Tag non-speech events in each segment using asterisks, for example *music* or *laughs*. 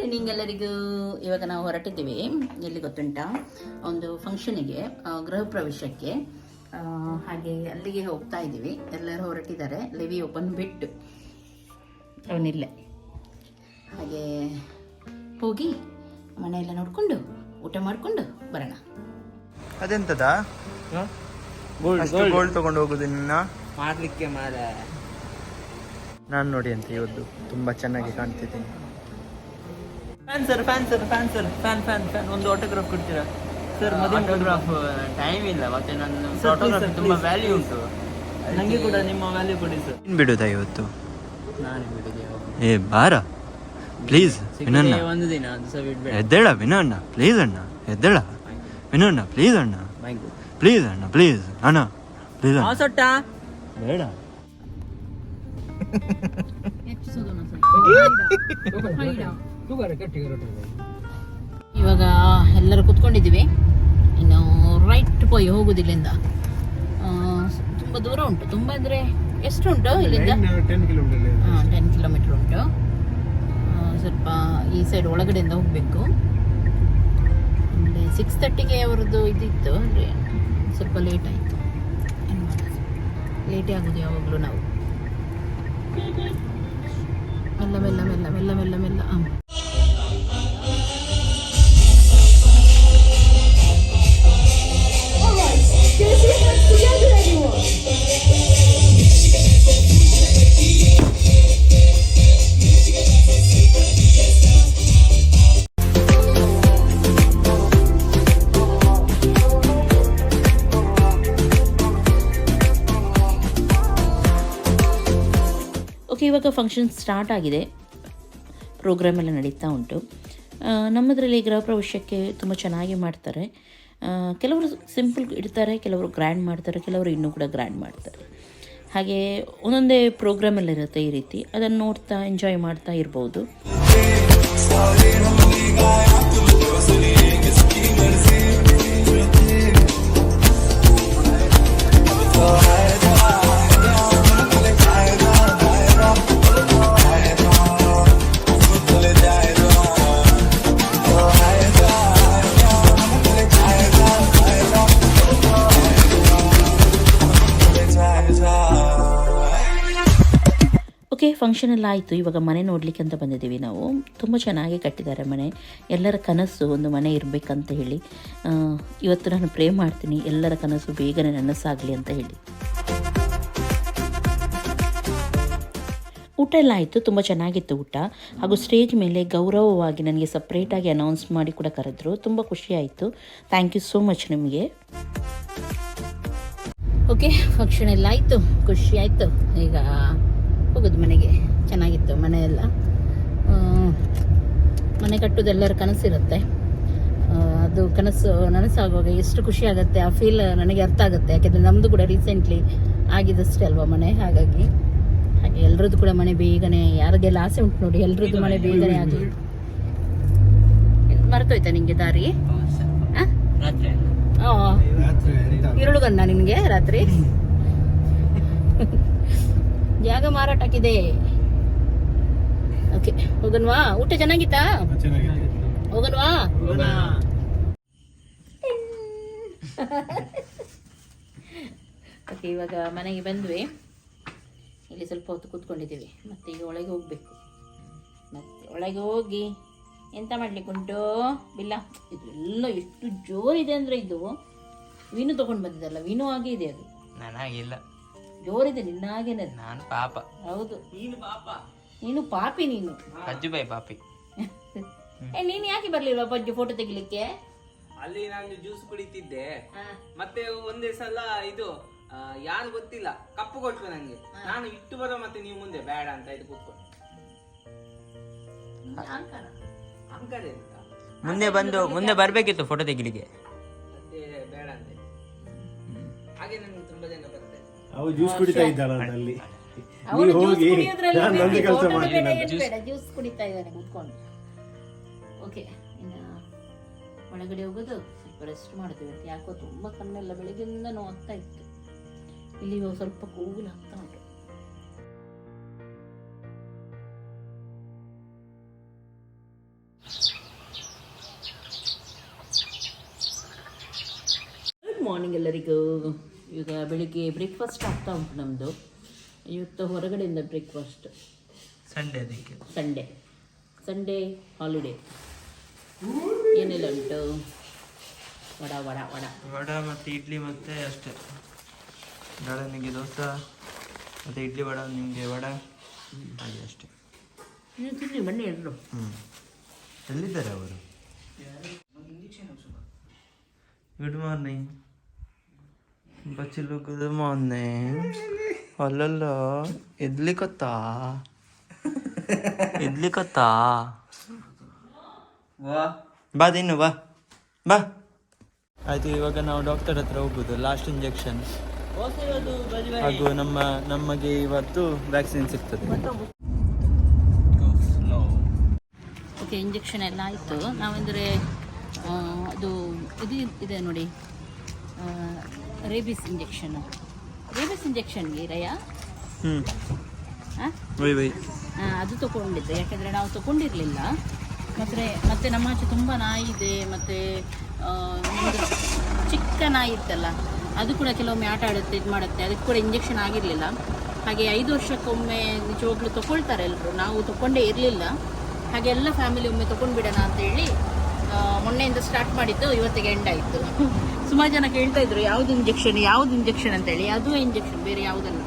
Evening ಎಲ್ಲರಿಗೂ ಇವಾಗ ನಾವು ಹೊರಟಿದ್ದೀವಿ. ಎಲ್ಲಿ ಗೊತ್ತುಂಟಾ? ಒಂದು ಫಂಕ್ಷನಿಗೆ ಗೃಹ ಪ್ರವೇಶಕ್ಕೆ ಹಾಗೆ ಅಲ್ಲಿಗೆ ಹೋಗ್ತಾ ಇದ್ದೀವಿ. ಎಲ್ಲರೂ ಹೊರಟಿದ್ದಾರೆ. ಲಿವಿ ಒಬ್ಬನ್ ಬಿಟ್ಟು ಅವನಿಲ್ಲ. ಹಾಗೆ ಹೋಗಿ ಮನೆಯೆಲ್ಲ ನೋಡಿಕೊಂಡು ಊಟ ಮಾಡಿಕೊಂಡು ಬರೋಣ. ಅದೆಂತದ? ಗೋಲ್ಡ್ ತಗೊಂಡು ಹೋಗುದು ನಿನ್ನ? ಮಾಡ್ಲಿಕ್ಕೆ ಮಾರ ನಾನು ನೋಡಿ ಅಂತ ಇವತ್ತು ತುಂಬಾ ಚೆನ್ನಾಗಿ ಕಾಣ್ತಿದ್ದೀನಿ. Fan sir fan sir fan sir fan fan fan ಒಂದು ಆಟೋಗ್ರಾಫ್ ಕೊಡ್ತೀರಾ? ಸರ್ ಆಟೋಗ್ರಾಫ್ ಟೈಮ್ ಇಲ್ಲ. ಮತ್ತೆ ನನ್ನ ಆಟೋಗ್ರಾಫ್ ತುಂಬಾ ವ್ಯಾಲ್ಯೂ ಉಂಟು. ನನಗೆ ಕೂಡ ನಿಮ್ಮ ವ್ಯಾಲ್ಯೂ ಕೊಡಿ ಸರ್ ಏನು ಬಿಡುದಾ ಇವತ್ತು? ನಾನು ಬಿಡುದೇ ಏ ಬಾರ. ಪ್ಲೀಸ್ ವಿನಣ್ಣ. ಒಂದು ದಿನ ಅದು ಸಹ ಬಿಡ್ಬೇಡ. ಎದ್ದೇಳ ವಿನಣ್ಣ. ಪ್ಲೀಸ್ ಅಣ್ಣ. ಎದ್ದೇಳ. ವಿನಣ್ಣ ಪ್ಲೀಸ್ ಅಣ್ಣ. ಪ್ಲೀಸ್ ಅಣ್ಣ ಪ್ಲೀಸ್ ಅಣ್ಣ ಪ್ಲೀಸ್ ಅಣ್ಣ. ಸೊಟ್ಟ ಬೇಡ. *laughs* ಇವಾಗ ಎಲ್ಲರೂ ಕುತ್ಕೊಂಡಿದ್ದೀವಿ. ಇನ್ನು ರೈಟ್ ಪೋಯ್ ಹೋಗುದಿಲ್ಲಿಂದ ತುಂಬ ದೂರ ಉಂಟು. ತುಂಬ ಅಂದರೆ ಎಷ್ಟು ಉಂಟು ಇಲ್ಲಿಂದ? ಹಾಂ ಟೆನ್ ಕಿಲೋಮೀಟರ್ ಉಂಟು. ಸ್ವಲ್ಪ ಈ ಸೈಡ್ ಒಳಗಡೆಯಿಂದ ಹೋಗಬೇಕು. ಆಮೇಲೆ ಸಿಕ್ಸ್ ತರ್ಟಿಗೆ ಅವರದ್ದು ಇದಿತ್ತು. ಅಂದರೆ ಸ್ವಲ್ಪ ಲೇಟ್ ಆಯಿತು. ಲೇಟೇ ಆಗೋದು ಯಾವಾಗಲೂ ನಾವು. ಮೆಲ್ಲ ಮೆಲ್ಲ ಮೆಲ್ಲ ಮೆಲ್ಲ ಮೆಲ್ಲ ಮೆಲ್ಲ. ಫಂಕ್ಷನ್ ಸ್ಟಾರ್ಟ್ ಆಗಿದೆ. ಪ್ರೋಗ್ರಾಮ್ ಎಲ್ಲ ನಡೀತಾ ಉಂಟು. ನಮ್ಮದರಲ್ಲಿ ಗೃಹ ಪ್ರವೇಶಕ್ಕೆ ತುಂಬ ಚೆನ್ನಾಗಿ ಮಾಡ್ತಾರೆ. ಕೆಲವರು ಸಿಂಪಲ್ ಇಡ್ತಾರೆ, ಕೆಲವರು ಗ್ರ್ಯಾಂಡ್ ಮಾಡ್ತಾರೆ, ಕೆಲವರು ಇನ್ನೂ ಕೂಡ ಗ್ರ್ಯಾಂಡ್ ಮಾಡ್ತಾರೆ. ಹಾಗೆ ಒಂದೊಂದೇ ಪ್ರೋಗ್ರಾಮ್ ಎಲ್ಲ ಇರುತ್ತೆ ಈ ರೀತಿ. ಅದನ್ನು ನೋಡ್ತಾ ಎಂಜಾಯ್ ಮಾಡ್ತಾ ಇರ್ಬೋದು. ಫಂಕ್ಷನ್ ಎಲ್ಲ ಆಯಿತು, ಇವಾಗ ಮನೆ ನೋಡಲಿಕ್ಕೆ ಅಂತ ಬಂದಿದ್ದೀವಿ ನಾವು. ತುಂಬ ಚೆನ್ನಾಗಿ ಕಟ್ಟಿದ್ದಾರೆ ಮನೆ. ಎಲ್ಲರ ಕನಸು ಒಂದು ಮನೆ ಇರಬೇಕಂತ ಹೇಳಿ. ಇವತ್ತು ನಾನು ಪ್ರೇ ಮಾಡ್ತೀನಿ. ಎಲ್ಲರ ಕನಸು ಬೇಗನೆ ನನಸಾಗಲಿ ಅಂತ ಹೇಳಿ. ಊಟ ಎಲ್ಲ ಆಯಿತು. ತುಂಬ ಚೆನ್ನಾಗಿತ್ತು ಊಟ. ಹಾಗೂ ಸ್ಟೇಜ್ ಮೇಲೆ ಗೌರವವಾಗಿ ನನಗೆ ಸಪ್ರೇಟಾಗಿ ಅನೌನ್ಸ್ ಮಾಡಿ ಕೂಡ ಕರೆದ್ರು. ತುಂಬ ಖುಷಿ ಆಯಿತು. ಥ್ಯಾಂಕ್ ಯು ಸೋ ಮಚ್ ನಿಮಗೆ. ಓಕೆ ಫಂಕ್ಷನ್ ಎಲ್ಲ ಆಯಿತು. ಖುಷಿ ಆಯಿತು. ಈಗ ಹೋಗೋದು ಮನೆಗೆ. ಚೆನ್ನಾಗಿತ್ತು ಮನೆಯೆಲ್ಲ. ಮನೆ ಕಟ್ಟೋದು ಎಲ್ಲರ ಕನಸಿರುತ್ತೆ. ಅದು ಕನಸು ನನಸಾಗುವಾಗ ಎಷ್ಟು ಖುಷಿ ಆಗುತ್ತೆ ಆ ಫೀಲ್ ನನಗೆ ಅರ್ಥ ಆಗುತ್ತೆ. ಯಾಕೆಂದರೆ ನಮ್ಮದು ಕೂಡ ರೀಸೆಂಟ್ಲಿ ಆಗಿದಷ್ಟೇ ಅಲ್ವಾ ಮನೆ? ಹಾಗಾಗಿ ಹಾಗೆ ಎಲ್ರದ್ದು ಕೂಡ ಮನೆ ಬೇಗನೆ ಯಾರಿಗೆಲ್ಲ ಆಸೆ ಉಂಟು ನೋಡಿ ಎಲ್ರದ್ದು ಮನೆ ಬೇಗನೆ ಆಗಲಿ ಮರ್ತೋಯ್ತಾ ನಿಮಗೆ ದಾರಿ? ಆ? ರಾತ್ರಿ ಆ, ಇರುಳುಗನ್ನ ನಿಮಗೆ ರಾತ್ರಿ? ಜಾಗ ಮಾರಾಟಕ್ಕಿದೆ. ಓಕೆ ಹೋಗನ್ವಾ ಊಟ ಚೆನ್ನಾಗಿತ್ತಾ? ಹೋಗನ್ವಾ ಓಕೆ *laughs* ಇವಾಗ ಮನೆಗೆ ಬಂದ್ವಿ. ಇಲ್ಲಿ ಸ್ವಲ್ಪ ಹೊತ್ತು ಕೂತ್ಕೊಂಡಿದ್ದೀವಿ. ಮತ್ತೆ ಈಗ ಒಳಗೆ ಹೋಗ್ಬೇಕು. ಮತ್ತೆ ಒಳಗೆ ಹೋಗಿ ಎಂತ ಮಾಡ್ಲಿಕ್ಕುಂಟು ಬಿಲ್ಲ. ಇದೆಲ್ಲ ಎಷ್ಟು ಜೋರಿದೆ ಅಂದ್ರೆ ಇದು. ವೀನು ತಗೊಂಡು ಬಂದಿದ್ದಲ್ಲ ವೀನು ಹಾಗೆ ಇದೆ ಅದು. ನನಗಿಲ್ಲ ಜೋರಿದೆ ನಿನ್ನ ಹಾಗೇನೆ ನಾನು ಪಾಪ. ಹೌದು. ನೀನು ಪಾಪ. ನೀನು ಪಾಪಿ ನೀನು. ಕಜ್ಜುಬಾಯಿ ಪಾಪಿ. *laughs* ಏ ನೀನು ಯಾಕೆ ಬರ್ಲಿಲ್ವಾ ಅಜ್ಜು ಫೋಟೋ ತೆಗಿಲಿಕ್ಕೆ? ಅಲ್ಲಿ ನಾನು ಜ್ಯೂಸ್ ಕುಡಿತಿದ್ದೆ. ಮತ್ತೆ ಒಂದೇ ಸಲ ಇದು ಯಾರು ಗೊತ್ತಿಲ್ಲ. ಕಪ್ಪು ಕೊಟ್ಟು ನಂಗೆ. ನಾನು ಇಟ್ಟು ಬರೋ ಮತ್ತೆ ನೀವು ಮುಂದೆ ಬೇಡ ಅಂತ ಇದು ಕೂತ್ಕೊಂಡು. ಎಂತ? ಮುಂದೆ ಬಂದು ಮುಂದೆ ಬರ್ಬೇಕಿತ್ತು ಫೋಟೋ ತೆಗಿಲಿಕ್ಕೆ. ಮತ್ತೆ ಬೇಡ ಅಂತ. ಹಾಗೆ ನನಗೆ ಅವು ಜ್ಯೂಸ್ ಕುಡಿತಾ ಇದ್ದಾಳ ಅಲ್ಲಿ ನೀವು ಹೋಗಿ ನಾನು ನಂದು ಕೆಲಸ ಮಾಡ್ತೀನಿ ಜ್ಯೂಸ್ ಕುಡಿತಾ ಇದ್ದಾರೆ ಕುತ್ಕೊಂಡು. ಓಕೆ ಇನ್ನು ಒಳಗಡೆ ಹೋಗೋದು ಸ್ವಲ್ಪ ರೆಸ್ಟ್ ಮಾಡ್ತೀವಿ ಯಾಕೋ ತುಂಬ ಕಣ್ಣೆಲ್ಲ ಬೆಳಗ್ಗೆಯಿಂದ ನೋವಾಗ್ತಾ ಇತ್ತು. ಇಲ್ಲಿ ಸ್ವಲ್ಪ ಕೂಗುಲು ಆಗ್ತಾ ಉಂಟು. ಗುಡ್ ಮಾರ್ನಿಂಗ್ ಎಲ್ಲರಿಗೂ. ಈಗ ಬೆಳಿಗ್ಗೆ ಬ್ರೇಕ್ಫಾಸ್ಟ್ ಆಗ್ತಾ ಉಂಟು ನಮ್ಮದು ಇವತ್ತು ಹೊರಗಡೆಯಿಂದ ಬ್ರೇಕ್ಫಾಸ್ಟ್ ಸಂಡೇ ಅದಕ್ಕೆ. ಸಂಡೇ ಸಂಡೇ ಹಾಲಿಡೇ ಏನೆಲ್ಲ ಉಂಟು? ವಡ ವಡ ವಡ. ವಡ ಮತ್ತು ಇಡ್ಲಿ ಮತ್ತೆ ಅಷ್ಟೇ. ನನಗೆ ದೋಸೆ ಮತ್ತು ಇಡ್ಲಿ ವಡ ನಿಮಗೆ ವಡ ಹಾಗೆ ಅಷ್ಟೇ. ನೀವು ತಿನ್ನಿ ಬನ್ನಿ ಎಲ್ಲರೂ ಹ್ಞೂ ಎಲ್ಲಿದ್ದಾರೆ ಅವರು? ಗುಡ್ ಮಾರ್ನಿಂಗ್ ಬಚ್ಚಿಲು ಗುಡ್ ಮಾರ್ನಿಂಗ್ idli ಎದ್ಲಿಕತ್ತಾ idli ವಾ. ಬಾ ತಿನ್ನು ಬಾ. ಬಾ. ಆಯ್ತು ಇವಾಗ ನಾವು ಡಾಕ್ಟರ್ ಹತ್ರ ಹೋಗುದು ಲಾಸ್ಟ್ ಇಂಜೆಕ್ಷನ್ ಹಾಗೂ ನಮ್ಮ ನಮಗೆ ಇವತ್ತು ವ್ಯಾಕ್ಸಿನ್ ಸಿಗ್ತದೆ. ಓಕೆ ಇಂಜೆಕ್ಷನ್ ಎಲ್ಲ ಆಯಿತು. ನಾವೆಂದರೆ ಅದು ಇದು ಇದೆ ನೋಡಿ. Rabies injection. ರೇಬಿಸ್ ಇಂಜೆಕ್ಷನ್ಗೆ ರಯ ಅದು ತಗೊಂಡಿದ್ದೆ. ಯಾಕೆಂದರೆ ನಾವು ತಗೊಂಡಿರಲಿಲ್ಲ. ಮತ್ತೆ ಮತ್ತೆ ನಮ್ಮ ಆಚೆ ತುಂಬ ನಾಯಿ ಇದೆ. ಮತ್ತು ಚಿಕ್ಕ ನಾಯಿ ಇತ್ತಲ್ಲ ಅದು ಕೂಡ ಕೆಲವೊಮ್ಮೆ ಆಟ ಆಡುತ್ತೆ ಇದು ಮಾಡುತ್ತೆ. ಅದಕ್ಕೆ ಕೂಡ ಇಂಜೆಕ್ಷನ್ ಆಗಿರಲಿಲ್ಲ. ಹಾಗೆ ಐದು ವರ್ಷಕ್ಕೊಮ್ಮೆ ನಿಜವಾಗ್ಲೂ ತಗೊಳ್ತಾರೆ ಎಲ್ಲರೂ ನಾವು ತಗೊಂಡೇ ಇರಲಿಲ್ಲ. ಹಾಗೆ ಎಲ್ಲ ಫ್ಯಾಮಿಲಿ ಒಮ್ಮೆ ತಗೊಂಡ್ಬಿಡೋಣ ಅಂತ ಹೇಳಿ ಮೊನ್ನೆಯಿಂದ ಸ್ಟಾರ್ಟ್ ಮಾಡಿದ್ದು ಇವತ್ತಿಗೆ ಎಂಡ್ ಆಯಿತು. ಸುಮಾರು ಜನ ಕೇಳ್ತಾ ಇದ್ರು ಯಾವ್ದು ಇಂಜೆಕ್ಷನ್ ಯಾವ್ದು ಇಂಜೆಕ್ಷನ್ ಅಂತ ಹೇಳಿ ಅದು ಇಂಜೆಕ್ಷನ್ ಬೇರೆ ಯಾವುದಲ್ಲ.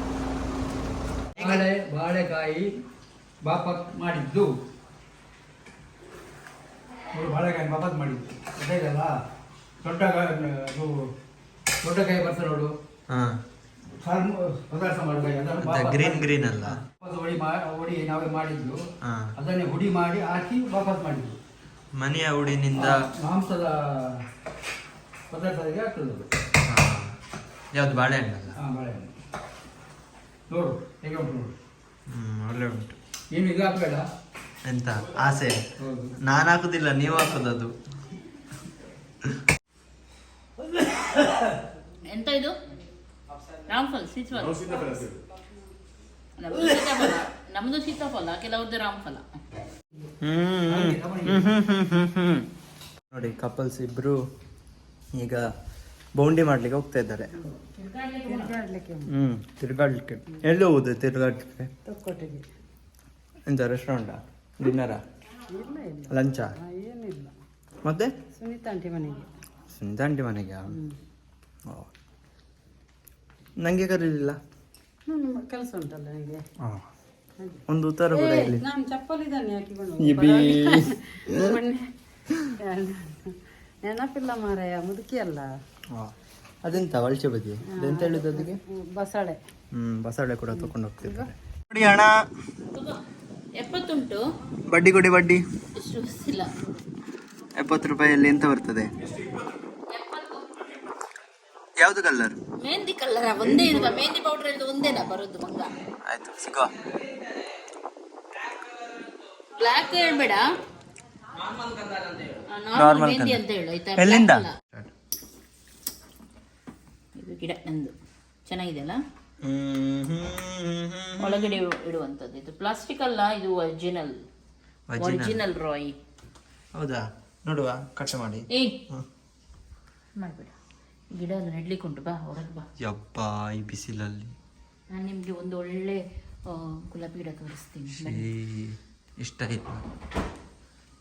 ಬಾಳೆ ಬಾಳೆಕಾಯಿ ಬಾಪತ್ ಮಾಡಿದ್ದು. ಅವ್ರು ಬಾಳೆಕಾಯಿ ಬಾಪತ್ ಮಾಡಿದ್ದು. ಗೊತ್ತಾಯ್ತಲ್ಲ ದೊಡ್ಡ ಗ- ಅದು ದೊಡ್ಡ ಕಾಯಿ ಬರ್ತದೆ ನೋಡು ಪದಾರ್ಥ ಮಾಡಬೇಕು ಗ್ರೀನ್ ಗ್ರೀನ್ ಅಲ್ಲ? ಹೊಡಿ ಹೊಡಿ ನಾವೇ ಮಾಡಿದ್ದು. ಅದನ್ನೇ ಹುಡಿ ಮಾಡಿ ಹಾಕಿ ವಾಪಸ್ ಮಾಡಿದ್ದು. ಮನೆಯ ಹುಡಿನಿಂದ ಮಾಂಸದ ಅದು ಯಾವುದು ಬಾಳೆಹಣ್ಣಲ್ಲ ಹಾಂ ಬಾಳೆಹಣ್ಣು ನೋಡು ಹೇಗೆ ಉಂಟು ನೋಡು. ಹ್ಮ್ ಒಳ್ಳೆ ಉಂಟು. ಏನು ಇದು ಹಾಕಬೇಡ. ಎಂತ? ಆಸೆ? ಹೌದು. ನಾನು ಹಾಕುದಿಲ್ಲ ನೀವು ಅದು. ಎಂತ ಇದು? ರಾಮ್ಫಲ್ ಸೀತಾಫಲ ನಮ್ದು ಸೀತಾಫಲ ನಮ್ದು ಸೀತಾಫಲ ಕೆಲವೊಂದು ರಾಮ್ಫಲ. ನೋಡಿ ಕಪಲ್ಸ್ ಇಬ್ರು ಈಗ ಬೌಂಡಿ ಮಾಡ್ಲಿಕ್ಕೆ ಹೋಗ್ತಾ ಇದ್ದಾರೆ. ಹ್ಮ್ ತಿರುಗಾಡ್ಲಿಕ್ಕೆ. ಎಲ್ಲಿ ಹೋಗುದು ತಿರ್ಗಾಡ್ಲಿಕ್ಕೆ? ಎಂತ ರೆಸ್ಟೋರೆಂಟಾ ಡಿನ್ನರಾ ಲಂಚಾ ಮತ್ತೆ? ಸುನೀತಾ ಆಂಟಿ ಮನೆಗೆ. ಸುಂದಾಂಟಿ ಮನೆಗೆ? ಓ. ನಂಗೆ ಕರೀಲಿಲ್ಲ. ಕೆಲಸ ಉಂಟಲ್ಲ ನನಗೆ ಆ. ಒಂದು ಉತ್ತರ ಕೂಡ ಇಲ್ಲಿ. ನಾನು ಚಪ್ಪಲಿ ಇದ್ದಾನೆ ಹಾಕಿಕೊಂಡು *laughs* ನೆನಪಿಲ್ಲ ಮಾರಾಯ ಮುದುಕಿ ಅಲ್ಲ. ಅದೆಂತ ವಳ್ಚೆ ಬದಿ? ಎಂತ ಹೇಳುದು ಅದಕ್ಕೆ? ಬಸಳೆ. ಹ್ಮ್ ಬಸಳೆ ಕೂಡ ತಕೊಂಡು ಹೋಗ್ತಿದ್ದಾರೆ. ನೋಡಿ ಹಣ ಎಪ್ಪತ್ತುಂಟು. ಬಡ್ಡಿ ಕೊಡಿ ಬಡ್ಡಿ. ಎಪ್ಪತ್ತು ರೂಪಾಯಿಯಲ್ಲಿ ಎಂತ ಬರ್ತದೆ? ಯಾವ್ದು ಕಲರ್ ಮೆಹಂದಿ ಕಲರ್ ಒಂದೇ ಇದು ಮೆಹಂದಿ ಪೌಡರ್ ಇದು ಒಂದೇನಾ ಬರೋದು ಮಂಗ? ಆಯ್ತು ಸಿಗುವ. ಬ್ಲ್ಯಾಕ್ ಹೇಳ್ಬೇಡ. ನಾರ್ಮಲ್ ಮೆಹಂದಿ. ಅಂತ ಹೇಳು ಆಯ್ತಾ ಎಲ್ಲಿಂದ? black ಅಲ್ಲ. ಇದು ಗಿಡ ನಂದು. ಚೆನ್ನಾಗಿದೆ ಅಲ್ಲ? ಒಳಗಡೆ ಇಡುವಂತದ್ದು ಇಡುವಂಥದ್ದು. ಇದು ಪ್ಲಾಸ್ಟಿಕ್ ಅಲ್ಲ ಇದು ಒರಿಜಿನಲ್ Original. ಒರಿಜಿನಲ್ ರಾಯ್ ಹೌದಾ? ನೋಡುವ ಕಟ್ ಮಾಡಿ. ಏ. ಮಾಡಬೇಡ. ಗಿಡ ಎಲ್ಲ ನೆಡ್ಲಿಕ್ಕೆ ಉಂಟು ಬಾ ಹೊರಗೆ ಬಾ. ಯಪ್ಪ ಈ ಬಿಸಿಲಲ್ಲಿ. ನಾನು ನಿಮಗೆ ಒಂದು ಒಳ್ಳೆ ಗುಲಾಬಿ ಗಿಡ ತೋರಿಸ್ತೀನಿ. ಇಷ್ಟ ಇಲ್ಲ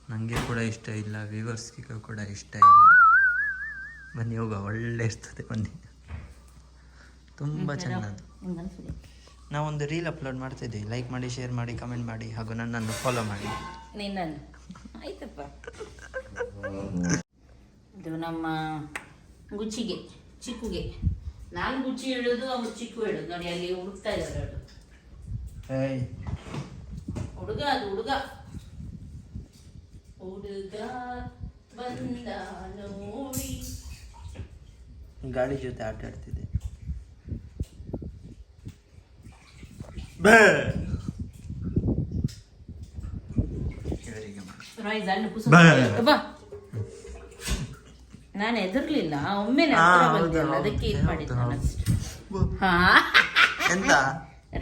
ನನಗೆ ಕೂಡ ಇಷ್ಟ ಇಲ್ಲ ವ್ಯೂವರ್ಸ್ಗೂ ಕೂಡ ಇಷ್ಟ ಇಲ್ಲ. ಬನ್ನಿ ಹೋಗ ಒಳ್ಳೆ ಇರ್ತದೆ ಬನ್ನಿ. ತುಂಬ ಚೆನ್ನದು ನಾವೊಂದು ರೀಲ್ ಅಪ್ಲೋಡ್ ಮಾಡ್ತಿದ್ದೆ ಲೈಕ್ ಮಾಡಿ ಶೇರ್ ಮಾಡಿ ಕಮೆಂಟ್ ಮಾಡಿ ಹಾಗೂ ನನ್ನನ್ನು ಫಾಲೋ ಮಾಡಿ. ಆಯ್ತಪ್ಪ. ಇದು ನಮ್ಮ ಗುಚ್ಚಿಗೆ ಚಿಕ್ಕುಗೆ. ನಾನು ಗುಚ್ಚಿ ಹೇಳೋದು ಅವ್ರು ಚಿಕ್ಕು ಹೇಳೋದು. ನೋಡಿ ಅಲ್ಲಿ ಹುಡುಕ್ತಾ ಇದ್ದಾರೆ ಹುಡುಗ ಅದು ಹುಡುಗ. ಹುಡುಗ ಬಂದ ನೋಡಿ. ಗಾಡಿ ಜೊತೆ ಆಟ ಆಡ್ತಿದ್ದೆ. ನಾನು ಹೆದರ್ಲಿಲ್ಲ. ಒಮ್ಮೆ ಅದಕ್ಕೆ ಇದು ರಾಯ ಮಾಡಿದ್ದು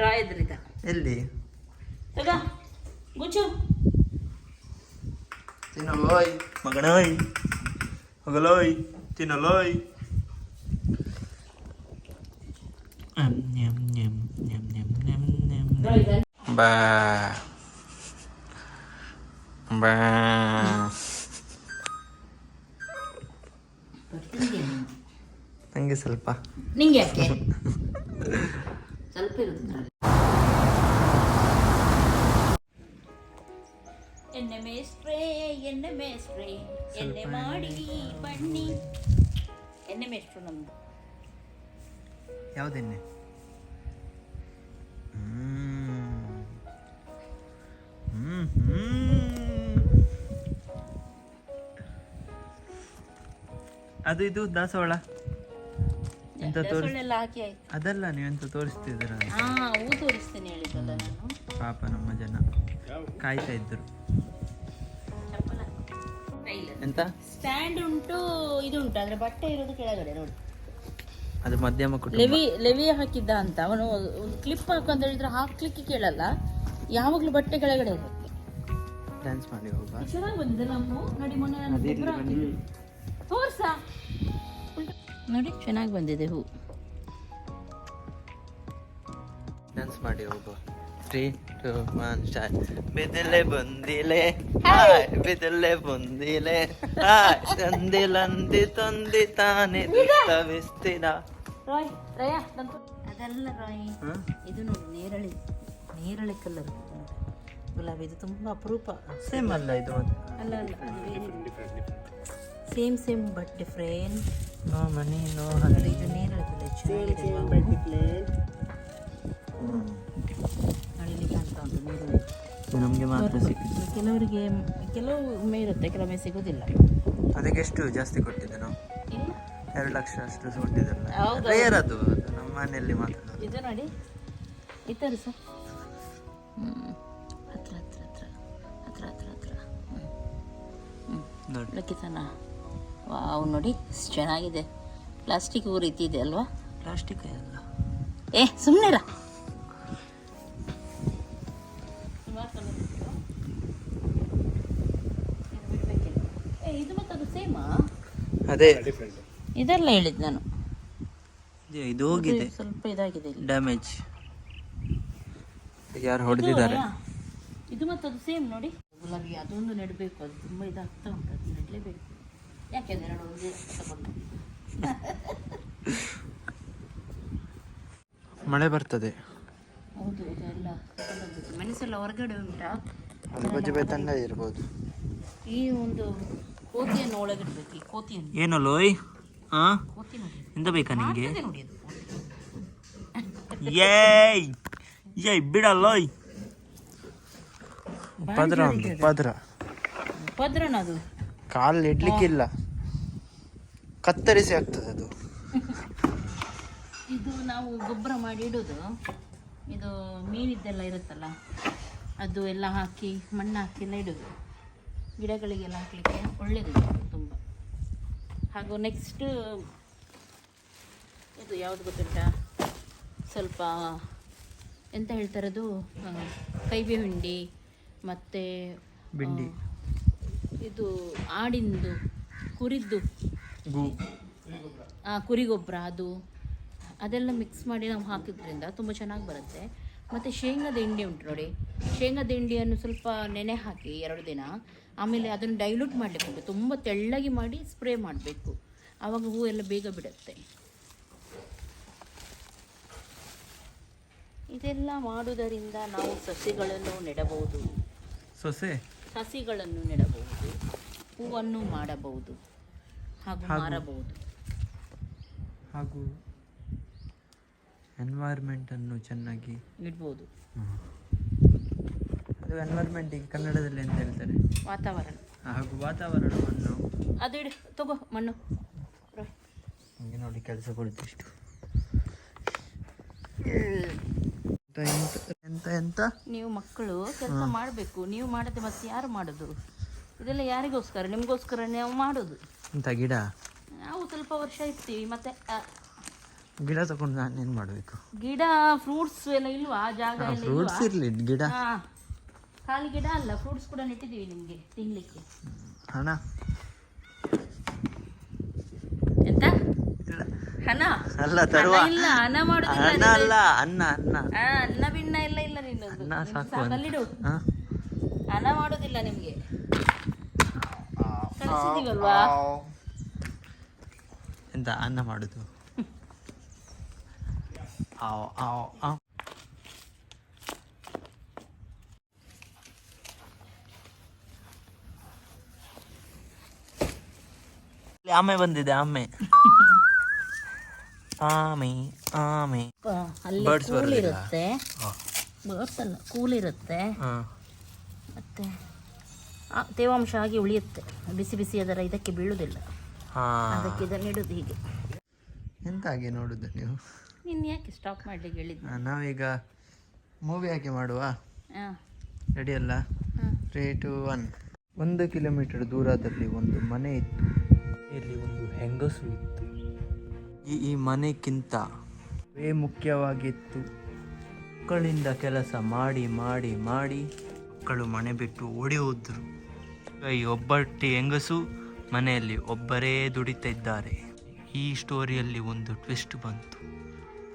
ರಾಯದ್ರಿದ ಎಲ್ಲಿ? ಅಷ್ಟೇ. ಹಾ ಎಂತ ರಾಯ್ ಎದ್ರಿದ ಎಲ್ಲಿ ತಗ ಗುಚ್ಚು ತಿನ್ನಲೋಯ್ ಮಗನೋಯ್ ಹೋಗಲೋಯ್ ತಿನ್ನಲೋಯ್ ಬಾ ಬಾ ನಂಗೆ ಸ್ವಲ್ಪ ನಿಂಗೆ ಯಾಕೆ ಸ್ವಲ್ಪ ಇರುತ್ತೆ ಎಣ್ಣೆ ಮಾಡಿ ಬನ್ನಿ. ಎಣ್ಣೆ ಮೆಷ್ಟು ಯಾವುದೆಣ್ಣೆ. ಅದು ಇದು ದಾಸವಾಳ. ಎಂತ ಹಾಕಿ ಆಯ್ತು. ಅದಲ್ಲ ನೀವೆಂತ ತೋರಿಸ್ತಿದ್ದೀರ ಹಾ ಹೂ ತೋರಿಸ್ತೇನೆ ಹೇಳಿದ್ದಲ್ಲ ನಾನು ಪಾಪ ನಮ್ಮ ಜನ. ಕಾಯ್ತಾ ಇದ್ರು. ಎಂತ? ಸ್ಟ್ಯಾಂಡ್ ಉಂಟು ಇದು ಉಂಟು ಆದ್ರೆ ಬಟ್ಟೆ ಇರೋದು ಕೆಳಗಡೆ ನೋಡಿ. ಅದು ಮಧ್ಯಮ ಕುಟುಂಬ. ಲೆವಿ ಲೆವಿ ಹಾಕಿದ್ದ ಅಂತ. ಅವನು ಒಂದು ಕ್ಲಿಪ್ ಹಾಕು ಅಂತ ಹೇಳಿದ್ರೆ ಹಾಕ್ಲಿಕ್ಕೆ ಕೇಳಲ್ಲ. ಯಾವಾಗ್ಲೂ ಬಟ್ಟೆ ಕೆಳಗಡೆ ಇರುತ್ತೆ. ಡ್ಯಾನ್ಸ್ ಮಾಡಿ ಹೋಗುವ. ಚೆನ್ನಾಗಿ ಬಂದಿದೆ ನಾವು ನೋಡಿ ಮೊನ್ನೆ ನಾನು ಗೊಬ್ಬರ ಹಾಕಿದ್ದೆ. ತೋರ್ಸ? ನೋಡಿ ಚೆನ್ನಾಗಿ ಬಂದಿದೆ ಹೂ. ಡ್ಯಾನ್ಸ್ ಮಾಡಿ ಹೋಗುವ. ತ್ರೀ ಟು ಒನ್ ಸ್ಟಾರ್ಟ್ ಬಿದಲೆ ಬಂದಿಲೆ ಹಾಯ್ ಬಿದಲೆ ಬಂದಿಲೆ ಹಾಯ್ ತಂದಿಲಂದಿ ತಂದಿ ತಾನೆ ವಿಸ್ತಿದ ರಾಯ್ ರಯ ಅದಲ್ಲ ರಾಯ್ ಇದು ನೋಡಿ ನೇರಳೆ ನೇರಳೆ ಕಲರ್ ಗುಲಾಬಿ ಇದು ತುಂಬ ಅಪರೂಪ. ಸೇಮ್ ಅಲ್ಲ ಇದು ಮತ್ತೆ. ಅಲ್ಲ ಅಲ್ಲ same same but different no money no ನೋಡಿ ಇದು ನೇರಳೆ ಕಲರ್ ಚೆನ್ನಾಗಿದೆ ನೋಡಿ ಉಂಟು ನಮಗೆ ಮಾತ್ರ ಸಿಕ್ಕಿತು ಕೆಲವರಿಗೆ ಕೆಲವು ಒಮ್ಮೆ ಇರುತ್ತೆ ಕೆಲವೊಮ್ಮೆ ಸಿಗೋದಿಲ್ಲ. ಅದಕ್ಕೆ ಎಷ್ಟು ಜಾಸ್ತಿ ಕೊಟ್ಟಿದ್ದೆ ನಾವು? ಎರಡು ಲಕ್ಷ ಅಷ್ಟು ಕೊಟ್ಟಿದ್ದಲ್ಲ. ಹೌದು. ರೇರ್ ಅದು ಅದು ನಮ್ಮ ಮನೆಯಲ್ಲಿ ಮಾತ್ರ. ಇದು ನೋಡಿ. ಥರ ಸರ್ ಹತ್ರ ಹತ್ರ ಹತ್ರ. ಹತ್ರ ಹತ್ರ ಹತ್ರ. ಹ್ಞೂ ನೋಡಿ. ಲಕ್ಕಿತನ. ವಾವ್ ನೋಡಿ. ಎಷ್ಟ್ ಚೆನ್ನಾಗಿದೆ. ಪ್ಲಾಸ್ಟಿಕ್ ರೀತಿ ಇದೆ ಅಲ್ವಾ? ಪ್ಲಾಸ್ಟಿಕ್ ಎಲ್ಲ ಏ ಸುಮ್ಮನೆರ ಇದು ಮತ್ತೆ ಅದು ಸೇಮಾ ಅದೇ. ಇದೆಲ್ಲ ಹೇಳಿದ್ ನಾನು. ಇದು- ಇದು ಹೋಗಿದೆ. ಸ್ವಲ್ಪ ಇದಾಗಿದೆ ಇಲ್ಲಿ. ಡ್ಯಾಮೇಜ್ ಯಾರು ಹೊಡೆದಿದ್ದಾರೆ? ಇದು ಮತ್ತೆ ಅದು ಸೇಮ್ ನೋಡಿ. ಗುಲಾಬಿ ಅದೊಂದು ನೆಡಬೇಕು. ಅದು ತುಂಬ ಇದಾಗ್ತಾ ಉಂಟು. ಅದು ನೆಡಲೇಬೇಕು. ಯಾಕೆಂದ್ರೆ ಒಂದು ತಗೊಂಡು? *laughs* ಮಳೆ ಬರ್ತದೆ. ಹೌದು ಇದೆಲ್ಲ ಮೆಣಸೆಲ್ಲ ಹೊರಗಡೆ ಉಂಟಾ? ಅದು ಬಜ್ಜಿ ಬೇತಂದ ಇರ್ಬೋದು. ಈ ಒಂದು ಕೋತಿಯನ್ನು ಒಳಗಿಡ್ಬೇಕು ಈ ಕೋತಿಯನ್ನು. ಏನು ಲೋಯ್? ಹಾ ಕೋತಿ ನೋಡಿ ಎಂತ ಬೇಕಾ ನಿಮಗೆ ಮಾಡ್ತದೆ ನೋಡಿ ಅದು ಏಯ್! ಏಯ್ ಬಿಡಲ್ಲೋಯ್ ಪದ್ರ ಉಂಟು ಪದ್ರ ಪದ್ರನ ಅದು. ಕಾಲು ಇಡ್ಲಿಕ್ಕಿಲ್ಲ. ಕತ್ತರಿಸಿ ಆಗ್ತದೆ ಅದು. *laughs* ಇದು ನಾವು ಗೊಬ್ಬರ ಮಾಡಿ ಇಡೋದು. ಇದು ಮೀನಿದ್ದೆಲ್ಲ ಇರುತ್ತಲ್ಲ ಅದು ಎಲ್ಲ ಹಾಕಿ ಮಣ್ಣು ಹಾಕಿ ಎಲ್ಲ ಇಡೋದು. ಗಿಡಗಳಿಗೆಲ್ಲ ಹಾಕಲಿಕ್ಕೆ ಒಳ್ಳೆಯದು ತುಂಬ. ಹಾಗೂ ನೆಕ್ಸ್ಟ್ ಇದು ಯಾವುದು ಗೊತ್ತುಂಟಾ? ಸ್ವಲ್ಪ ಎಂತ ಹೇಳ್ತಾರದು ಕೈಬೆ ಹಿಂಡಿ ಮತ್ತು ಬಿಂಡಿ. ಇದು ಆಡಿಂದು ಕುರಿದ್ದು. ಕುರಿ ಗೊಬ್ಬರ ಅದು. ಅದೆಲ್ಲ ಮಿಕ್ಸ್ ಮಾಡಿ ನಾವು ಹಾಕಿದ್ರಿಂದ ತುಂಬ ಚೆನ್ನಾಗಿ ಬರುತ್ತೆ. ಮತ್ತು ಶೇಂಗಾದ ಹಿಂಡಿ ಉಂಟು ನೋಡಿ. ಶೇಂಗಾದ ಹಿಂಡಿಯನ್ನು ಸ್ವಲ್ಪ ನೆನೆ ಹಾಕಿ ಎರಡು ದಿನ. ಆಮೇಲೆ ಅದನ್ನು ಡೈಲ್ಯೂಟ್ ಮಾಡಲಿಕ್ಕೆ ಉಂಟು. ತುಂಬ ತೆಳ್ಳಗೆ ಮಾಡಿ ಸ್ಪ್ರೇ ಮಾಡಬೇಕು. ಆವಾಗ ಹೂ ಎಲ್ಲ ಬೇಗ ಬಿಡುತ್ತೆ. ಇದೆಲ್ಲ ಮಾಡುವುದರಿಂದ ನಾವು ಸಸಿಗಳನ್ನು ನೆಡಬಹುದು. ಸೊಸೆ? ಸಸಿಗಳನ್ನು ನೆಡಬಹುದು. ಹೂವನ್ನು ಮಾಡಬಹುದು. ಹಾಗೂ- ಮಾರಬಹುದು. ಹಾಗೂ ಎನ್ವೈರ್ಮೆಂಟನ್ನು ಚೆನ್ನಾಗಿ ಇಡ್ಬೋದು. ಅದು ಎನ್ವೈರ್ಮೆಂಟಿಗೆ ಕನ್ನಡದಲ್ಲಿ ಅಂತ ಹೇಳ್ತಾರೆ. ವಾತಾವರಣ. ಹಾಗೂ ವಾತಾವರಣವನ್ನು ಅದು ಇಡು ತಗೋ ಮಣ್ಣು. ಹಂಗೆ ನೋಡಿ ಕೆಲಸ ಕೊಡ್ತಿಷ್ಟು ಎಂತ ಎಂತ ನೀವು ಮಕ್ಕಳು ಕೆಲಸ ಮಾಡಬೇಕು. ನೀವು ಮಾಡದೆ ಮತ್ತೆ ಯಾರು ಮಾಡೋದು? ಇದೆಲ್ಲ ಯಾರಿಗೋಸ್ಕರ? ನಿಮಗೋಸ್ಕರ ನಾವು ಮಾಡೋದು. ಎಂತ ಗಿಡ? ನಾವು ಸ್ವಲ್ಪ ವರ್ಷ ಇರ್ತೀವಿ ಮತ್ತೆ ಗಿಡ ತಗೊಂಡು ಏನು ಮಾಡಬೇಕು? ಗಿಡ ಫ್ರೂಟ್ಸ್ ಎಲ್ಲ ಇಲ್ವಾ? ಜಾಗ ಎಲ್ಲ ಫ್ರೂಟ್ಸ್ ಇಲ್ವಾ? ಇರಲಿ ಗಿಡ. ಹಾ. ಖಾಲಿ ಗಿಡ ಅಲ್ಲ ಫ್ರೂಟ್ಸ್ ಕೂಡ ನೆಟ್ಟಿದ್ದೀವಿ ನಿಮಗೆ ತಿನ್ಲಿಕ್ಕೆ. ಹಣ? ಎಂತ? ಇಲ್ಲ. ಹಣ? ಅಲ್ಲ ತರುವ. ಹಣ ಇಲ್ಲ ಹಣ ಮಾಡೋದಿಲ್ಲ ಅನ್ನ ಅಲ್ಲ ಅನ್ನ ಅನ್ನ. ಹಾ, ಅನ್ನ ಬಿನ್ನ ಇಲ್ಲ ಇಲ್ಲ ನಿನ್ನದು. ಅನ್ನ ಸಾಕು ಅಂತ. ಸಾಕಲ್ಲಿಡು ಹಾ? ಹಣ ಮಾಡೋದಿಲ್ಲ ನಿಮ್ಗೆ. ಕಳಿಸಿದೀವಲ್ವಾ? ಎಂತ ಅನ್ನ ಮಾಡುದು? ಆವ್ ಆವ್ ಆವ್. ಇಲ್ಲಿ ಆಮೆ ಬಂದಿದೆ ಆಮೆ. *laughs* ಆಮೆ ಆಮೆ. ಅಲ್ಲಿ Birds ಕೂಲ್ ಬರೋದಿಲ್ಲ? ಇರುತ್ತೆ. ಬರ್ಡ್ಸ್ ಅಲ್ಲ ಕೂಲ್ ಇರುತ್ತೆ. ಹಾ. ಮತ್ತೆ ಆ, ತೇವಾಂಶ ಆಗಿ ಉಳಿಯುತ್ತೆ. ಬಿಸಿ ಬಿಸಿ ಅದರ ಇದಕ್ಕೆ ಬೀಳುವುದಿಲ್ಲ ಹಾ. ಅದಕ್ಕೆ ಇದನ್ನ ಇಡುದು ಹೀಗೆ. ಎಂತ ಹಾಗೆ ನೋಡುದು ನೀವು? ನಿನ್ನ ಯಾಕೆ ಸ್ಟಾಪ್ ಮಾಡ್ಲಿಕ್ಕೆ ಹೇಳಿದ್ದೆ ನಾವೀಗ ಮೂವಿ ಹಾಕಿ ಮಾಡುವ? ಹಾ ರೆಡಿ ಅಲ್ಲ. ತ್ರೀ ಟು ಒನ್ ಒಂದು ಕಿಲೋಮೀಟರ್ ದೂರದಲ್ಲಿ ಒಂದು ಮನೆ ಇತ್ತು. ಇಲ್ಲಿ ಒಂದು ಹೆಂಗಸು ಇತ್ತು. ಈ ಈ ಮನೆಗಿಂತ ವೇ ಮುಖ್ಯವಾಗಿತ್ತು. ಮಕ್ಕಳಿಂದ ಕೆಲಸ ಮಾಡಿ ಮಾಡಿ ಮಾಡಿ ಮಕ್ಕಳು ಮನೆ ಬಿಟ್ಟು ಓಡಿ ಹೋದ್ರು. ಈ ಒಬ್ಬಟ್ಟಿ ಹೆಂಗಸು ಮನೆಯಲ್ಲಿ ಒಬ್ಬರೇ ದುಡಿತಾ ಇದ್ದಾರೆ. ಈ ಸ್ಟೋರಿಯಲ್ಲಿ ಒಂದು ಟ್ವಿಸ್ಟ್ ಬಂತು.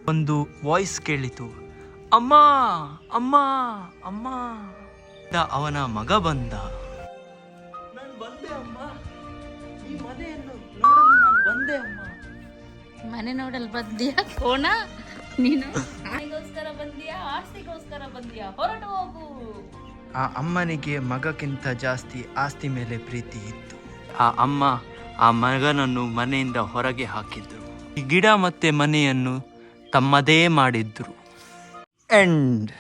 ಒಂದು ವಾಯ್ಸ್ ಕೇಳಿತು. ಅಮ್ಮ ಅಮ್ಮ ಅಮ್ಮ. ದ ಅವನ ಮಗ ಬಂದ. ನಾನು ಬಂದೆ ಅಮ್ಮ. ಈ ಮನೆಯನ್ನು ನೋಡಲು ನಾನು ಬಂದೆ ಅಮ್ಮ. ಮನೆ ನೋಡಲ್ ಬಂದ್ಯಾ ಕೋಣ? ನೀನು ಮನೆಗೋಸ್ಕರ ಬಂದ್ಯಾ ಆಸ್ತಿಗೋಸ್ಕರ ಬಂದ್ಯಾ? ಹೊರಟು ಹೋಗು. ಆ ಅಮ್ಮನಿಗೆ ಮಗಕ್ಕಿಂತ ಜಾಸ್ತಿ ಆಸ್ತಿ ಮೇಲೆ ಪ್ರೀತಿ ಇತ್ತು. ಆ ಅಮ್ಮ ಆ ಮಗನನ್ನು ಮನೆಯಿಂದ ಹೊರಗೆ ಹಾಕಿದ್ರು. ಈ ಗಿಡ ಮತ್ತೆ ಮನೆಯನ್ನು ತಮ್ಮದೇ ಮಾಡಿದ್ರು. ಎಂಡ್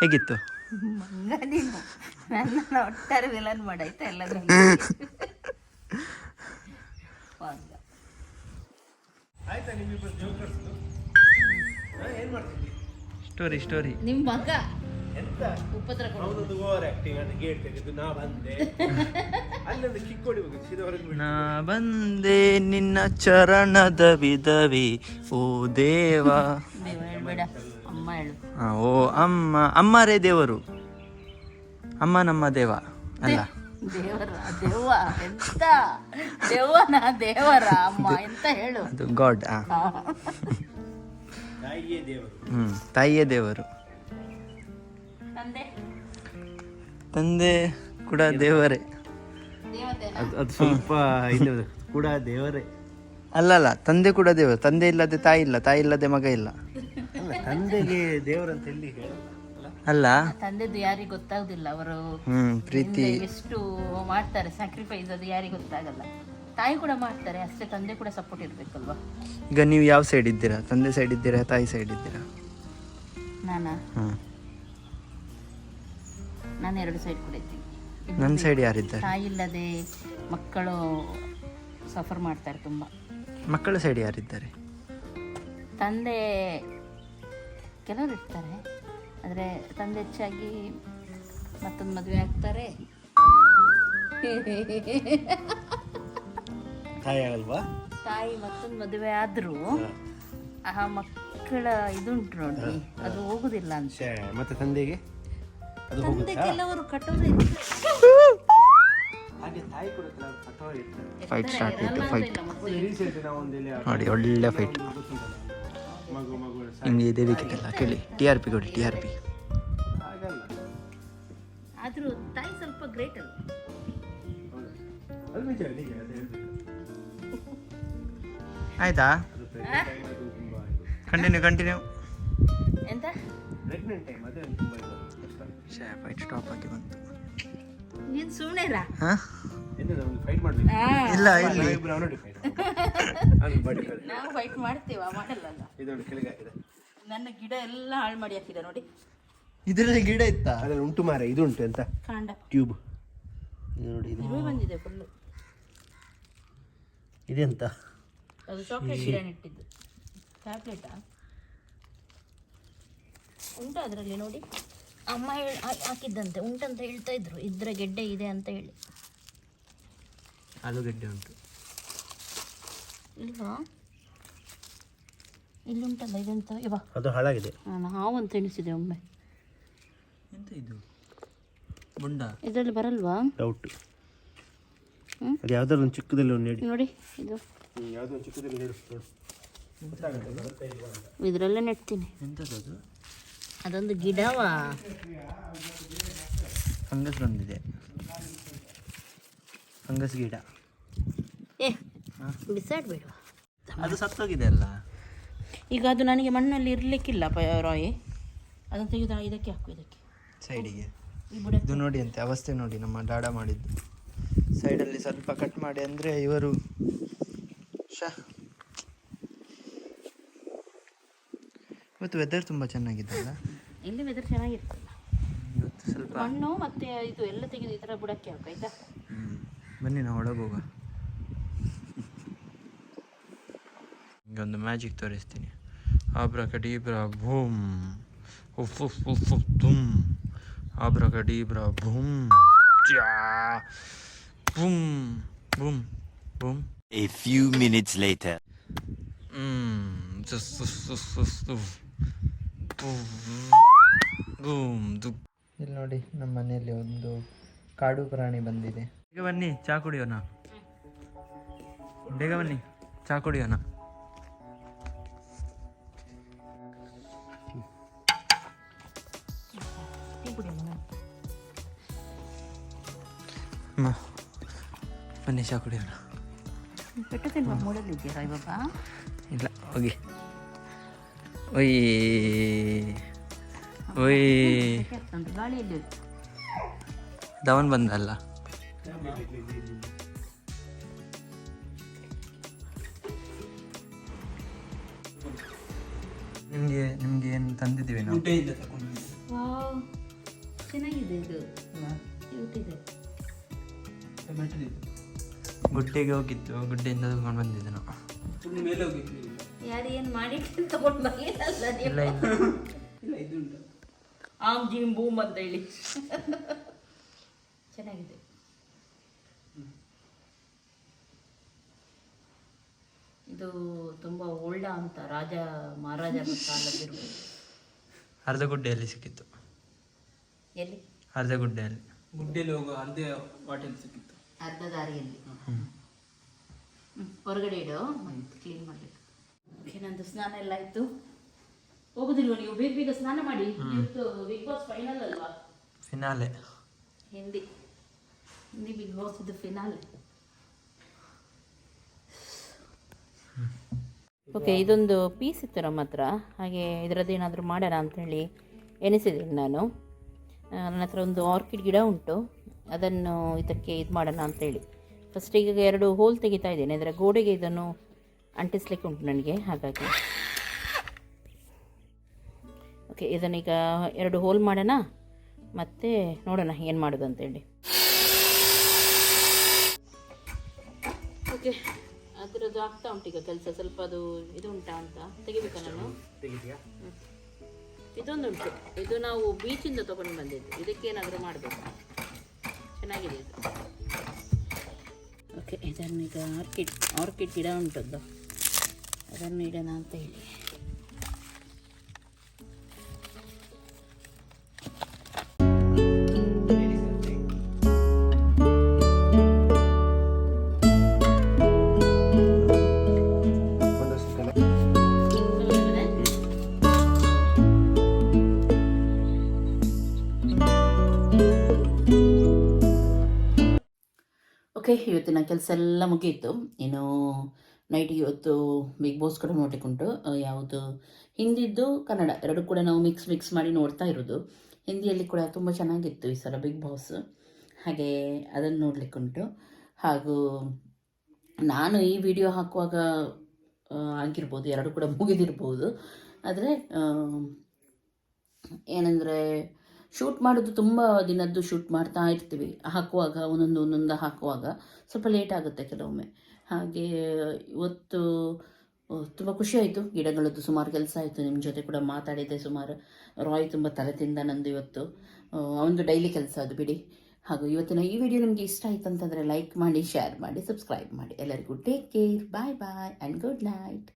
ಹೇಗಿತ್ತು? ನನ್ನ ಒಟ್ಟಾರೆ ವಿಲನ್ ಮಾಡಾಯ್ತಾ ಮಂಗ. ಸ್ಟೋರಿ ಸ್ಟೋರಿ ನಿಮ್ಮ ಮಗ ಉಪದ್ರ ಕೊಡೋದು ಓವರ್ ಆಕ್ಟಿಂಗ್ ಅಂತ ಗೇಟ್ ತೆಗೆದು ನಾ ಬಂದೆ. *laughs* ನಾ ಬಂದೆ ನಿನ್ನ ಚರಣದ ವಿಧವಿ. ಓ ದೇವ. ಓ ಅಮ್ಮ ಅಮ್ಮರೇ ದೇವರು. ಅಮ್ಮ ನಮ್ಮ ದೇವ ಅಲ್ಲ? ದೇವರ ದೆವ್ವ ಎಂತ? ದೆವ್ವನ ದೇವರ ಅಮ್ಮ ಎಂತ ಹೇಳು? ಅದು ಗಾಡ್ ಹಾ. ತಾಯಿಯೇ ದೇವರು. ಹ್ಮ್ ತಾಯಿಯೇ ದೇವರು. ತಂದೆ ಕೂಡ ದೇವರೇ. ಅದು ಅದು ಸ್ವಲ್ಪ ಇದು ಕೂಡ ದೇವರೇ. ಅಲ್ಲಲ್ಲ ತಂದೆ ಕೂಡ ದೇವರು. ತಂದೆ ಇಲ್ಲದೆ ತಾಯಿ ಇಲ್ಲ. ತಾಯಿ ಇಲ್ಲದೆ ಮಗ ಇಲ್ಲ. ಅಲ್ಲ ತಂದೆಗೆ ದೇವರಂತ ಎಲ್ಲಿ ಹೇಳಲ್ಲ? ಅಲ್ಲ? ತಂದೆದು ಯಾರಿಗೂ ಗೊತ್ತಾಗುದಿಲ್ಲ. ಅವರು ಹ್ಮ್ ಪ್ರೀತಿ. ಎಷ್ಟು ಮಾಡ್ತಾರೆ ಸ್ಯಾಕ್ರಿಫೈಸ್ ಅದು ಯಾರಿಗೂ ಗೊತ್ತಾಗಲ್ಲ. ತಾಯಿ ಕೂಡ ಮಾಡ್ತಾರೆ ಅಷ್ಟೇ ತಂದೆ ಕೂಡ ಸಪೋರ್ಟ್ ಇರ್ಬೇಕಲ್ವಾ? ಈಗ ನೀವು ಯಾವ ಸೈಡ್ ಇದ್ದೀರಾ? ತಂದೆ ಸೈಡ್ ಇದ್ದೀರಾ ತಾಯಿ ಸೈಡ್ ಇದ್ದೀರಾ? ನಾನಾ? ಹ್ಮ್. ನಾನು ಎರಡು ಸೈಡ್ ಕೂಡ ಇದ್ದೀನಿ ನನ್ನ ಸೈಡ್ ಯಾರಿದ್ದಾರೆ ತಾಯಿ ಇಲ್ಲದೆ ಮಕ್ಕಳು ಸಫರ್ ಮಾಡ್ತಾರೆ ತುಂಬ. ಮಕ್ಕಳ ಸೈಡ್ ಯಾರಿದ್ದಾರೆ ತಂದೆ ಕೆಲವರು ಇರ್ತಾರೆ ಆದರೆ ತಂದೆ ಹೆಚ್ಚಾಗಿ ಮತ್ತೊಂದು ಮದುವೆ ಆಗ್ತಾರೆ. ತಾಯಿ ಆಗಲ್ವಾ? ತಾಯಿ ಮತ್ತೊಂದು ಮದುವೆ ಆದರೂ ಆ ಮಕ್ಕಳ ಇದುಂಟು ನೋಡಿ ಅದು ಹೋಗುದಿಲ್ಲ ಅಂತ. ಮತ್ತೆ ತಂದೆಗೆ? ಅದು ತಂದೆ ಕೆಲವರು ಕಟ್ಟೋದೇ ಫೈಟ್ ಸ್ಟಾರ್ಟ್ ಆಯ್ತು ಫೈಟ್ ನೋಡಿ ಒಳ್ಳೆ ಫೈಟ್ ಹಿಂಗೆ ಇದೇ ಬೇಕಿತ್ತಲ್ಲ ಕೇಳಿ. ಟಿ ಆರ್ ಪಿ ಕೊಡಿ ಟಿ ಆರ್ ಪಿ ಆದರೂ ತಾಯಿ ಸ್ವಲ್ಪ ಗ್ರೇಟ್ ಆಯ್ತಾ ಕಂಟಿನ್ಯೂ ಕಂಟಿನ್ಯೂ ಎಂತ ಪ್ರೆಗ್ನೆಂಟ್ ಟೈಮ್ ಅದೇ ಒಂದು ತುಂಬ ಇದು. ಫೈಟ್ ಸ್ಟಾಪ್ ಆಗಿ ಬಂತು. ನೀನು ಹಾಂ? ಒಂದು ಫೈಟ್ ಮಾಡ್ಬೇಕು ಇಲ್ಲ ಇಲ್ಲಿ. ನಾವು ಫೈಟ್ ಮಾಡ್ತೀವ ಮಾಡಲ್ಲ ಇದೊಂದು ಕೆಳಗೆ ಹಾಕಿದೆ. ನನ್ನ ಗಿಡ ಎಲ್ಲ ಹಾಳು ಮಾಡಿ ಹಾಕಿದ ನೋಡಿ. ಇದರಲ್ಲಿ ಗಿಡ ಇತ್ತಾ? ಅದ್ರಲ್ಲಿ ಉಂಟು ಮಾರೆ ಇದು ಉಂಟು ಅಂತ ಕಾಂಡ. ಟ್ಯೂಬ್ ಇದು ನೋಡಿ ಇದು. ಇರುವೆ ಬಂದಿದೆ ಫುಲ್ಲು ಇದೆಂತ? ಅದು ಚಾಕ್ಲೇಟ್ ಗಿಡ ನೆಟ್ಟಿದ್ದು ಟ್ಯಾಬ್ಲೆಟಾ ಉಂಟು ಅದರಲ್ಲಿ ನೋಡಿ. ಅಮ್ಮ ಹೇಳಿ ಹಾಕಿದ್ದಂತೆ ಉಂಟಂತ ಹೇಳ್ತಾ ಇದ್ರು. ಇದ್ರ ಗೆಡ್ಡೆ ಇದೆ ಅಂತ ಹೇಳಿ. ಆಲೂಗೆಡ್ಡೆ ಉಂಟು. ಇಲ್ವಾ? ಇಲ್ಲಿ ಉಂಟಲ್ಲ ಇದೆಂತ? ಇವ. ಅದು ಹಾಳಾಗಿದೆ. ನಾನು ಹಾವು ಅಂತ ಎಣಿಸಿದೆ ಒಮ್ಮೆ. ಎಂತ ಇದು? ಬೊಂಡ ಇದರಲ್ಲಿ ಬರಲ್ವಾ? ಡೌಟ್? ಅದು ಯಾವ್ದಾದ್ರು ಒಂದು ಚಿಕ್ಕದಲ್ಲಿ ಒಂದು ನೆಡಿ. ನೋಡಿ ಇದು. ಯಾವುದೋ ಒಂದು ಚಿಕ್ಕದಲ್ಲಿ ನೆಡು. ನೋಡು ಇದರಲ್ಲೇ ನೆಡ್ತೀನಿ. ಎಂಥದ್ದು ಅದೊಂದು ಗಿಡವಾ. ಫಂಗಸ್ ಬಂದಿದೆ. ಫಂಗಸ್ ಗಿಡ. ಏ ಬಿಸಾಡ್ಬೇಡ. ಅದು ಸತ್ತೋಗಿದೆ ಅಲ್ಲ? ಈಗ ಅದು ನನಗೆ ಮಣ್ಣಲ್ಲಿ ಇರಲಿಕ್ಕಿಲ್ಲ ರಾಯಿ ರಾಯ್. ಅದನ್ನು ತೆಗೆದು ಇದಕ್ಕೆ ಹಾಕು ಇದಕ್ಕೆ. ಸೈಡಿಗೆ. ಇದು ನೋಡಿ ಅಂತೆ ಅವಸ್ಥೆ ನೋಡಿ ನಮ್ಮ ಡಾಡ ಮಾಡಿದ್ದು. ಸೈಡಲ್ಲಿ ಸ್ವಲ್ಪ ಕಟ್ ಮಾಡಿ ಅಂದರೆ ಇವರು ಶ. ಇವತ್ತು ವೆದರ್ ತುಂಬ ಚೆನ್ನಾಗಿದೆ ಅಲ್ಲ ಇಲ್ಲಿ ವೆದರ್ ಚೆನ್ನಾಗಿರ್ತಲ್ಲ ಇವತ್ತು ಸ್ವಲ್ಪ ಮಣ್ಣು ಮತ್ತೆ ಇದು ಎಲ್ಲ ತೆಗೆದು ಈ ಥರ ಬುಡಕ್ಕೆ ಹಾಕು ಆಯ್ತಾ ಹ್ಮ್. ಬನ್ನಿ ನಾವು ಒಳಗೆ ಹೋಗುವ ಒಂದು ಮ್ಯಾಜಿಕ್ ತೋರಿಸ್ತೀನಿ ಆಬ್ರ ಕಡೀಬ್ರ ಭೂಮ್ ಉಫ್ ಉಫ್ ಉಫ್ ಉಫ್ ತುಮ್ ಆಬ್ರ ಕಡೀಬ್ರ ಭೂಮ್ ಚ್ಯಾ boom boom boom A few minutes later. ಹ್ಮ್ ಸುಸ್ ಸುಸ್ ಸುಸ್ ಸುಸ್ ಬೂಮ್ ದುಫ್. ಇಲ್ಲಿ ನೋಡಿ ನಮ್ಮ ಮನೆಯಲ್ಲಿ ಒಂದು ಕಾಡು ಪ್ರಾಣಿ ಬಂದಿದೆ. ಬೇಗ ಬನ್ನಿ ಚಾ ಕುಡಿಯೋಣ. ಬೇಗ ಬನ್ನಿ ಚಾ ಕುಡಿಯೋಣ. ಬನ್ನಿ ಚಾ ಕುಡಿಯೋಣ. ಇಲ್ಲ ಹೋಗಿ. ಒಯ್. ಧವನ್ ಬಂದಲ್ಲ ನಿಮಗೆ ನಿಮ್ಗೆ ಏನು ತಂದಿದ್ದೀವಿ ನಾವು? ಚೆನ್ನಾಗಿದೆ ಇದು. ಗುಡ್ಡೆಗೆ ಹೋಗಿತ್ತು ಗುಡ್ಡೆಯಿಂದ ತಗೊಂಡು ಬಂದಿದ್ದೆ ನಾವು. ಫುಲ್ ಮೇಲೆ ಹೋಗಿತ್ತು. ಯಾರು ಏನು ಮಾಡಿ ತಗೊಂಡು ಬಂದಿಲ್ಲ ಇಲ್ಲ. ಇಲ್ಲ ಇದು ಉಂಟು. ಆಮ್ ಜಿಮ್ ಬೂಮ್ ಅಂತ ಹೇಳಿ. ಚೆನ್ನಾಗಿದೆ. ಇದು ತುಂಬ ಓಲ್ಡ ಅಂತ ರಾಜ ಮಹಾರಾಜರ ಕಾಲದಿರ್ಬೋದು ಅರ್ಧ ಗುಡ್ಡೆಯಲ್ಲಿ ಸಿಕ್ಕಿತ್ತು. ಎಲ್ಲಿ? ಅರ್ಧ ಗುಡ್ಡೆಯಲ್ಲಿ ಗುಡ್ಡೆಯಲ್ಲಿ ಹೋಗೋ ಅರ್ಧ ಬಾಟಲ್ ಸಿಕ್ಕಿತ್ತು. ಅರ್ಧ ದಾರಿಯಲ್ಲಿ ಹೊರಗಡೆ ಇಡು. ಕ್ಲೀನ್ ಮಾಡಬೇಕು. ಏನಂದು ನಂದು ಸ್ನಾನ ಎಲ್ಲ ಆಯ್ತು? ಹೋಗುದಿಲ್ವ ನೀವು? ಬೇಗ ಬೇಗ ಸ್ನಾನ ಮಾಡಿ. ಇವತ್ತು ಬಿಗ್ ಬಾಸ್ ಫೈನಲ್ ಅಲ್ವಾ? Finale Hindi. Hindi Bigg Boss ಇದು ಫಿನಾಲೆ ಓಕೆ ಇದೊಂದು ಪೀಸ್ ಇತ್ತು ನಮ್ಮ ಹತ್ರ. ಹಾಗೆ ಇದರದ್ದು ಏನಾದರೂ ಮಾಡೋಣ ಅಂಥೇಳಿ ಎನಿಸಿದ್ದೀನಿ ನಾನು. ನನ್ನ ಹತ್ರ ಒಂದು ಆರ್ಕಿಡ್ ಗಿಡ ಉಂಟು. ಅದನ್ನು ಇದಕ್ಕೆ ಇದು ಮಾಡೋಣ ಅಂತೇಳಿ. ಫಸ್ಟ್ ಈಗ ಎರಡು ಹೋಲ್ ತೆಗಿತಾ ಇದ್ದೇನೆ. ಅದರ ಗೋಡೆಗೆ ಇದನ್ನು ಅಂಟಿಸ್ಲಿಕ್ಕೆ ಉಂಟು ನನಗೆ ಹಾಗಾಗಿ. ಓಕೆ ಇದನ್ನೀಗ ಎರಡು ಹೋಲ್ ಮಾಡೋಣ. ಮತ್ತು ನೋಡೋಣ ಏನು ಮಾಡೋದು ಅಂತೇಳಿ. ಓಕೆ ಅದರದ್ದು ಆಗ್ತಾ ಉಂಟು ಈಗ ಕೆಲಸ. ಸ್ವಲ್ಪ ಅದು ಇದು ಉಂಟಾ ಅಂತ? ತೆಗಿಬೇಕಾ ನಾನು ಇದೊಂದು ಉಂಟು. ಇದು ನಾವು ಬೀಚಿಂದ ತೊಗೊಂಡು ಬಂದಿದ್ದು. ಇದಕ್ಕೇನಾದರೂ ಮಾಡಬೇಕು. ಚೆನ್ನಾಗಿದೆ ಇದು. ಓಕೆ ಇದನ್ನು ಈಗ ಆರ್ಕಿಡ್ ಆರ್ಕಿಡ್ ಗಿಡ ಉಂಟದ್ದು. ಅದನ್ನು ಇಡೋಣ ಅಂತ ಹೇಳಿ. ಇವತ್ತಿನ ಕೆಲಸ ಎಲ್ಲ ಮುಗಿಯಿತು. ಇನ್ನು ನೈಟಿಗೆ ಇವತ್ತು ಬಿಗ್ ಬಾಸ್ ಕೂಡ ಆ, ಯಾವುದು ಹಿಂದಿದ್ದು ಕನ್ನಡ. ಎರಡು ಕೂಡ ನಾವು ಮಿಕ್ಸ್ ಮಿಕ್ಸ್ ಮಾಡಿ ನೋಡ್ತಾ ಇರೋದು. ಹಿಂದಿಯಲ್ಲಿ ಕೂಡ ತುಂಬ ಚೆನ್ನಾಗಿತ್ತು ಈ ಸಲ ಬಿಗ್ ಬಾಸ್ ಹಾಗೆ ಅದನ್ನು ನೋಡ್ಲಿಕ್ಕೆ ಉಂಟು ಹಾಗೂ ನಾನು ಈ ವಿಡಿಯೋ ಹಾಕುವಾಗ ಆಗಿರ್ಬೋದು ಎರಡು ಕೂಡ ಮುಗಿದಿರ್ಬೋದು. ಆದರೆ ಏನಂದರೆ ಶೂಟ್ ಮಾಡೋದು ತುಂಬ ದಿನದ್ದು ಶೂಟ್ ಮಾಡ್ತಾ ಇರ್ತೀವಿ. ಹಾಕುವಾಗ, ಒಂದೊಂದು ಒಂದೊಂದು ಹಾಕುವಾಗ ಸ್ವಲ್ಪ ಲೇಟ್ ಆಗುತ್ತೆ ಕೆಲವೊಮ್ಮೆ. ಹಾಗೆ, ಇವತ್ತು ತುಂಬ ಖುಷಿಯಾಯಿತು ಗಿಡಗಳದ್ದು ಸುಮಾರು ಕೆಲಸ ಆಯಿತು. ನಿಮ್ಮ ಜೊತೆ ಕೂಡ ಮಾತಾಡಿದೆ ಸುಮಾರು. ರಾಯ್ ತುಂಬ ತಲೆ ತಿಂದ ನಂದು ಇವತ್ತು. ಅವನದು ಡೈಲಿ ಕೆಲಸ ಅದು, ಬಿಡಿ. ಹಾಗೂ ಇವತ್ತಿನ ಈ ವಿಡಿಯೋ ನಿಮಗೆ ಇಷ್ಟ ಆಯ್ತು ಅಂತಂದರೆ ಲೈಕ್ ಮಾಡಿ ಶೇರ್ ಮಾಡಿ ಸಬ್ಸ್ಕ್ರೈಬ್ ಮಾಡಿ. ಎಲ್ಲರಿಗೂ take care bye bye and good night